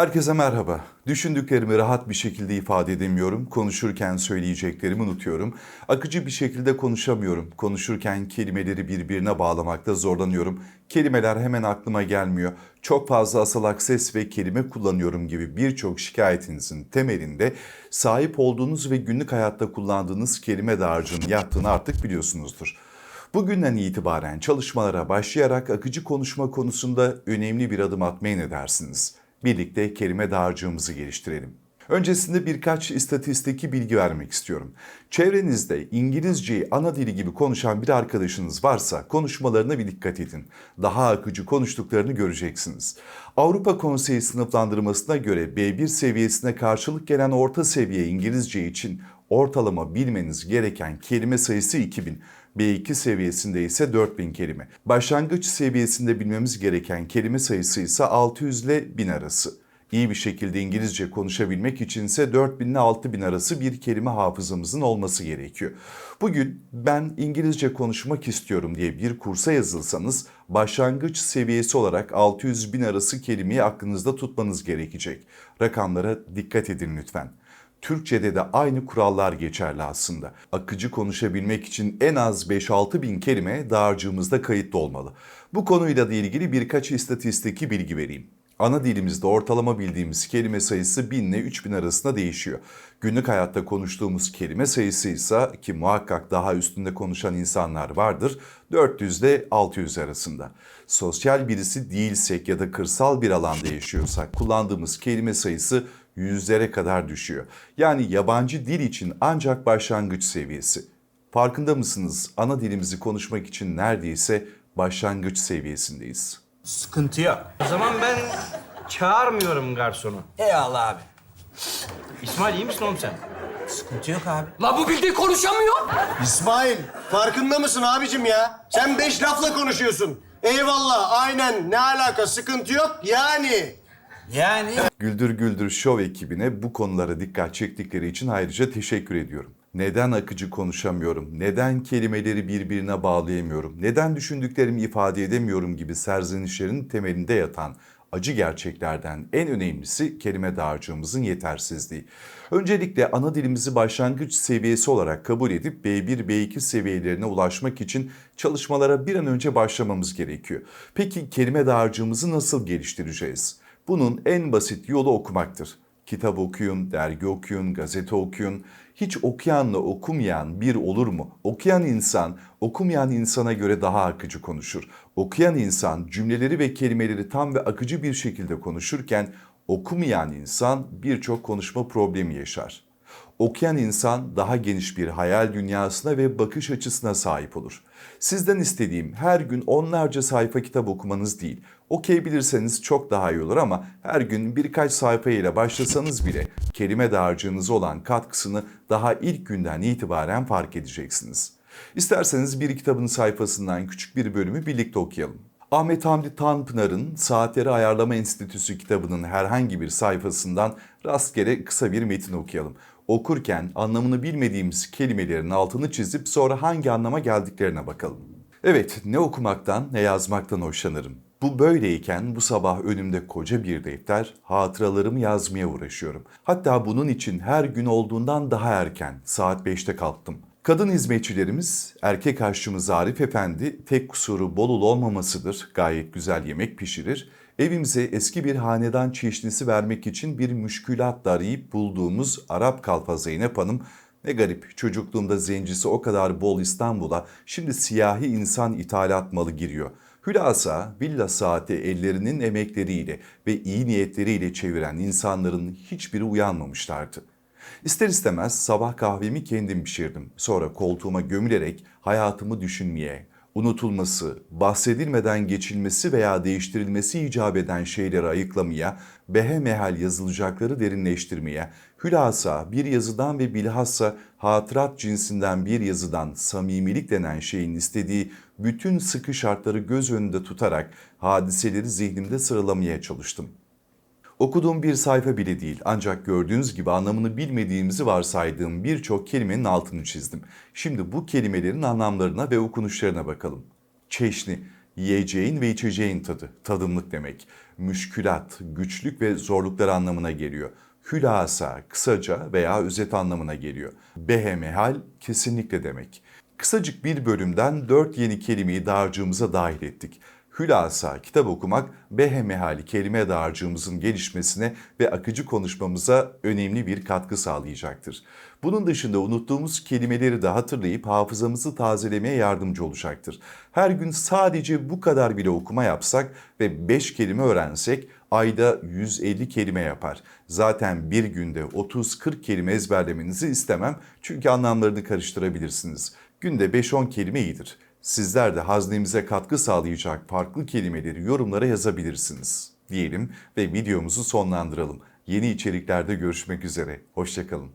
Herkese merhaba. Düşündüklerimi rahat bir şekilde ifade edemiyorum. Konuşurken söyleyeceklerimi unutuyorum. Akıcı bir şekilde konuşamıyorum. Konuşurken kelimeleri birbirine bağlamakta zorlanıyorum. Kelimeler hemen aklıma gelmiyor. Çok fazla asalak ses ve kelime kullanıyorum gibi birçok şikayetinizin temelinde sahip olduğunuz ve günlük hayatta kullandığınız kelime dağarcığının yattığını artık biliyorsunuzdur. Bugünden itibaren çalışmalara başlayarak akıcı konuşma konusunda önemli bir adım atmaya ne dersiniz? Birlikte kelime dağarcığımızı geliştirelim. Öncesinde birkaç istatistiki bilgi vermek istiyorum. Çevrenizde İngilizceyi ana dili gibi konuşan bir arkadaşınız varsa konuşmalarına bir dikkat edin. Daha akıcı konuştuklarını göreceksiniz. Avrupa Konseyi sınıflandırmasına göre B1 seviyesine karşılık gelen orta seviye İngilizce için ortalama bilmeniz gereken kelime sayısı 2000. B2 seviyesinde ise 4000 kelime. Başlangıç seviyesinde bilmemiz gereken kelime sayısı ise 600 ile 1000 arası. İyi bir şekilde İngilizce konuşabilmek için ise 4000 ile 6000 arası bir kelime hafızamızın olması gerekiyor. Bugün ben İngilizce konuşmak istiyorum diye bir kursa yazılsanız başlangıç seviyesi olarak 600 bin arası kelimeyi aklınızda tutmanız gerekecek. Rakamlara dikkat edin lütfen. Türkçe'de de aynı kurallar geçerli aslında. Akıcı konuşabilmek için en az 5-6 bin kelime dağarcığımızda kayıtlı olmalı. Bu konuyla da ilgili birkaç istatistiki bilgi vereyim. Ana dilimizde ortalama bildiğimiz kelime sayısı 1000 ile 3000 arasında değişiyor. Günlük hayatta konuştuğumuz kelime sayısı ise ki muhakkak daha üstünde konuşan insanlar vardır 400 ile 600 arasında. Sosyal birisi değilsek ya da kırsal bir alanda yaşıyorsak kullandığımız kelime sayısı yüzlere kadar düşüyor. Yani yabancı dil için ancak başlangıç seviyesi. Farkında mısınız? Ana dilimizi konuşmak için neredeyse başlangıç seviyesindeyiz. Sıkıntı yok. O zaman ben çağırmıyorum garsonu. Eyvallah abi. İsmail iyi misin oğlum sen? Sıkıntı yok abi. La bu bildiği konuşamıyor. İsmail, farkında mısın abicim ya? Sen beş lafla konuşuyorsun. Eyvallah, aynen, ne alaka, sıkıntı yok yani. Yani Güldür Güldür Show ekibine bu konulara dikkat çektikleri için ayrıca teşekkür ediyorum. Neden akıcı konuşamıyorum? Neden kelimeleri birbirine bağlayamıyorum? Neden düşündüklerimi ifade edemiyorum gibi serzenişlerin temelinde yatan acı gerçeklerden en önemlisi kelime dağarcığımızın yetersizliği. Öncelikle ana dilimizi başlangıç seviyesi olarak kabul edip B1, B2 seviyelerine ulaşmak için çalışmalara bir an önce başlamamız gerekiyor. Peki kelime dağarcığımızı nasıl geliştireceğiz? Bunun en basit yolu okumaktır. Kitap okuyun, dergi okuyun, gazete okuyun. Hiç okuyanla okumayan bir olur mu? Okuyan insan okumayan insana göre daha akıcı konuşur. Okuyan insan cümleleri ve kelimeleri tam ve akıcı bir şekilde konuşurken okumayan insan birçok konuşma problemi yaşar. Okuyan insan daha geniş bir hayal dünyasına ve bakış açısına sahip olur. Sizden istediğim her gün onlarca sayfa kitap okumanız değil. Okuyabilirseniz çok daha iyi olur ama her gün birkaç sayfa ile başlasanız bile kelime dağarcığınıza olan katkısını daha ilk günden itibaren fark edeceksiniz. İsterseniz bir kitabın sayfasından küçük bir bölümü birlikte okuyalım. Ahmet Hamdi Tanpınar'ın Saatleri Ayarlama Enstitüsü kitabının herhangi bir sayfasından rastgele kısa bir metin okuyalım. Okurken anlamını bilmediğimiz kelimelerin altını çizip sonra hangi anlama geldiklerine bakalım. Evet, ne okumaktan ne yazmaktan hoşlanırım. Bu böyleyken bu sabah önümde koca bir defter, hatıralarımı yazmaya uğraşıyorum. Hatta bunun için her gün olduğundan daha erken, saat 5'te kalktım. Kadın hizmetçilerimiz, erkek aşçımız Arif Efendi tek kusuru Bolul olmamasıdır, gayet güzel yemek pişirir. Evimize eski bir hanedan çeşnisi vermek için bir müşkülat arayıp bulduğumuz Arap kalfa Zeynep Hanım ne garip çocukluğumda zencisi o kadar bol İstanbul'a şimdi siyahi insan ithalat malı giriyor. Hülasa villa saati ellerinin emekleriyle ve iyi niyetleriyle çeviren insanların hiçbiri uyanmamışlardı. İster istemez sabah kahvemi kendim pişirdim. Sonra koltuğuma gömülerek hayatımı düşünmeye, unutulması, bahsedilmeden geçilmesi veya değiştirilmesi icap eden şeyleri ayıklamaya, behemehal yazılacakları derinleştirmeye, hülasa bir yazıdan ve bilhassa hatırat cinsinden bir yazıdan samimilik denen şeyin istediği bütün sıkı şartları göz önünde tutarak hadiseleri zihnimde sıralamaya çalıştım. Okuduğum bir sayfa bile değil ancak gördüğünüz gibi anlamını bilmediğimizi varsaydığım birçok kelimenin altını çizdim. Şimdi bu kelimelerin anlamlarına ve okunuşlarına bakalım. Çeşni, yiyeceğin ve içeceğin tadı, tadımlık demek. müşkülat, güçlük ve zorluklar anlamına geliyor. Hülasa, kısaca veya özet anlamına geliyor. Behemehal kesinlikle demek. Kısacık bir bölümden dört yeni kelimeyi dağarcığımıza dahil ettik. Hülasa kitap okumak behemehali kelime dağarcığımızın gelişmesine ve akıcı konuşmamıza önemli bir katkı sağlayacaktır. Bunun dışında unuttuğumuz kelimeleri de hatırlayıp hafızamızı tazelemeye yardımcı olacaktır. Her gün sadece bu kadar bile okuma yapsak ve 5 kelime öğrensek ayda 150 kelime yapar. Zaten bir günde 30-40 kelime ezberlemenizi istemem çünkü anlamlarını karıştırabilirsiniz. Günde 5-10 kelime iyidir. Sizler de haznemize katkı sağlayacak farklı kelimeleri yorumlara yazabilirsiniz. Diyelim ve videomuzu sonlandıralım. Yeni içeriklerde görüşmek üzere. Hoşçakalın.